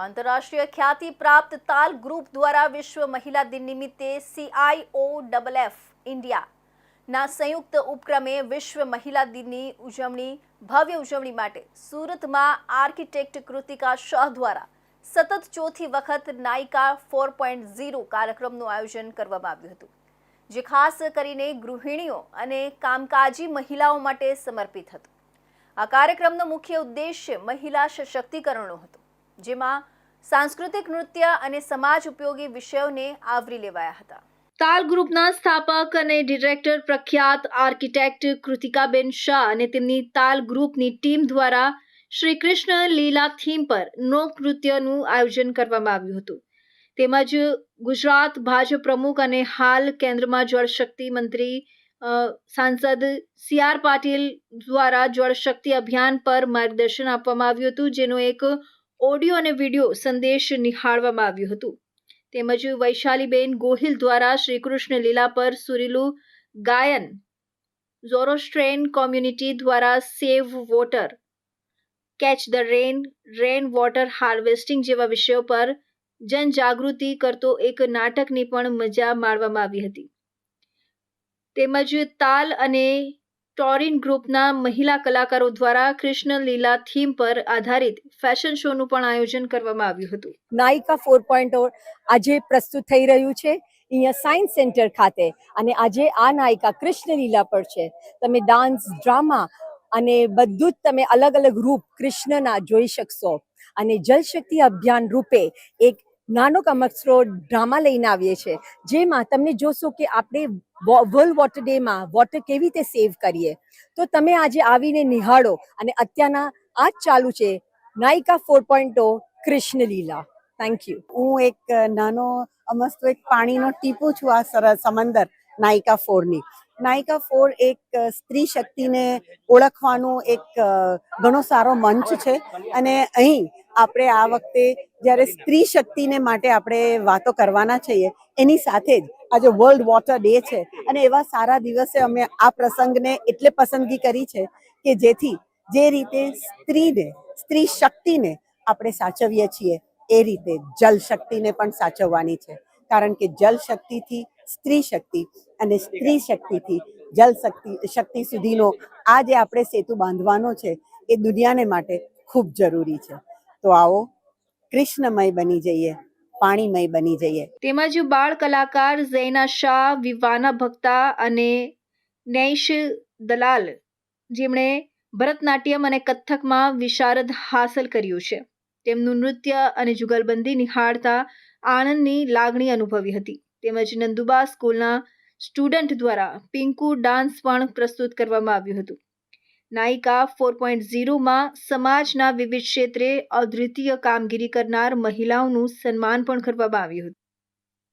આંતરરાષ્ટ્રીય ખ્યાતિ પ્રાપ્ત તાલ ગ્રુપ દ્વારા વિશ્વ મહિલા દિન નિમિત્તે સીઆઈઓ ડબલ એફ ઇન્ડિયાના સંયુક્ત ઉપક્રમે વિશ્વ મહિલા દિનની ઉજવણી, ભવ્ય ઉજવણી માટે સુરતમાં આર્કિટેક્ટ કૃતિકા શાહ દ્વારા સતત ચોથી વખત નાયિકા ફોર પોઈન્ટ ઝીરો કાર્યક્રમનું આયોજન કરવામાં આવ્યું હતું, જે ખાસ કરીને ગૃહિણીઓ અને કામકાજી મહિલાઓ માટે સમર્પિત હતું. આ કાર્યક્રમનો મુખ્ય ઉદ્દેશ્ય મહિલા સશક્તિકરણનો હતો. જેમાં સાંસ્કૃતિક નૃત્ય અને સમાજ ઉપયોગી વિષયોને આવરી લેવાયા હતા. તાલ ગ્રુપના સ્થાપક અને ડિરેક્ટર પ્રખ્યાત આર્કિટેક્ટ કૃતિકાબેન શાહ અને તેમની તાલ ગ્રુપની ટીમ દ્વારા શ્રી કૃષ્ણ લીલા થીમ પર લોક નૃત્યનું આયોજન કરવામાં આવ્યું હતું. તેમજ ગુજરાત ભાજપ પ્રમુખ અને હાલ કેન્દ્રમાં જળશક્તિ મંત્રી સાંસદ સી આર પાટીલ દ્વારા જળશક્તિ અભિયાન પર માર્ગદર્શન આપવામાં આવ્યું હતું, જેનો એક ઓડિયો અને વિડિયો સંદેશ નિહાળવામાં આવ્યું હતું. તેમજ વૈશાલીબેન ગોહિલ દ્વારા શ્રી કૃષ્ણ લીલા પર સુરીલું ગાયન, ઝોરોસ્ટ્રેન કોમ્યુનિટી દ્વારા save water, catch the rain rain water harvesting જેવા વિષયો પર જનજાગૃતિ કરતો એક નાટકની પણ મજા માણવામાં આવી હતી. તેમજ તાલ અને ટોરિન ગ્રુપના મહિલા કલાકારો દ્વારા કૃષ્ણ લીલા થીમ પર આધારિત ફેશન શોનું પણ આયોજન કરવામાં આવ્યું હતું. નાયિકા ફોર પોઈન્ટ આજે પ્રસ્તુત થઈ રહ્યું છે અહીંયા સાયન્સ સેન્ટર ખાતે અને આજે આ નાયિકા કૃષ્ણલીલા પર છે. તમે ડાન્સ, ડ્રામા અને બધું જ તમે અલગ અલગ રૂપ કૃષ્ણના જોઈ શકશો. અને જલશક્તિ અભિયાન રૂપે એક નાનો કમક્ષરો ડ્રામા લઈને આવીએ છીએ, જેમાં તમને જોશો કે આપણે વર્લ્ડ વોટર ડેમાં વોટર કેવી રીતે સેવ કરીએ. તો તમે આજે આવીને નિહાળો અને અત્યારના આ જ ચાલુ છે નાયિકા ફોર પોઈન્ટ કૃષ્ણલીલા. થેન્ક યુ હું એક નાનો, અમસ્તો એક પાણીનો ટીપું છું આ સરસ સમંદર નાયિકા ફોરની નાયિકા ફોર એક સ્ત્રી શક્તિને ઓળખવાનું એક ઘણો સારો મંચ છે અને અહીં આપણે આ વખતે જ્યારે સ્ત્રી શક્તિને માટે આપણે વાતો કરવાના છીએ એની સાથે જ આજે વર્લ્ડ વોટર ડે છે. અને એવા સારા દિવસે અમે આ પ્રસંગને એટલે પસંદગી કરી છે કે જેથી જે રીતે સ્ત્રીને સ્ત્રી શક્તિને આપણે સાચવીએ છીએ એ રીતે જલ શક્તિને પણ સાચવવાની છે. કારણ કે જલ શક્તિથી સ્ત્રી શક્તિ અને સ્ત્રી શક્તિથી જલ શક્તિ શક્તિ સુધીનો આ જે આપણે સેતુ બાંધવાનો છે એ દુનિયાને માટે ખૂબ જરૂરી છે. તો આવો કૃષ્ણમય બની જઈએ, પાણીમય બની જઈએ. તેમજ બાળ કલાકાર ઝૈના શાહ, વિવાના ભક્તા અને નૈશ દલાલ, જેમણે ભરતનાટ્યમ અને કથકમાં વિશારદ હાંસલ કર્યું છે. તેમનું નૃત્ય અને જુગલબંધી નિહાળતા આનંદની લાગણી અનુભવી હતી. તેમજ નંદુબા સ્કૂલના સ્ટુડન્ટ દ્વારા પિંકુ ડાન્સ પણ પ્રસ્તુત કરવામાં આવ્યું હતું. નાયિકા ફોર પોઈન્ટ ઝીરોમાં સમાજના વિવિધ ક્ષેત્રે અદ્વિતીય કામગીરી કરનાર મહિલાઓનું સન્માન પણ કરવામાં આવ્યું હતું.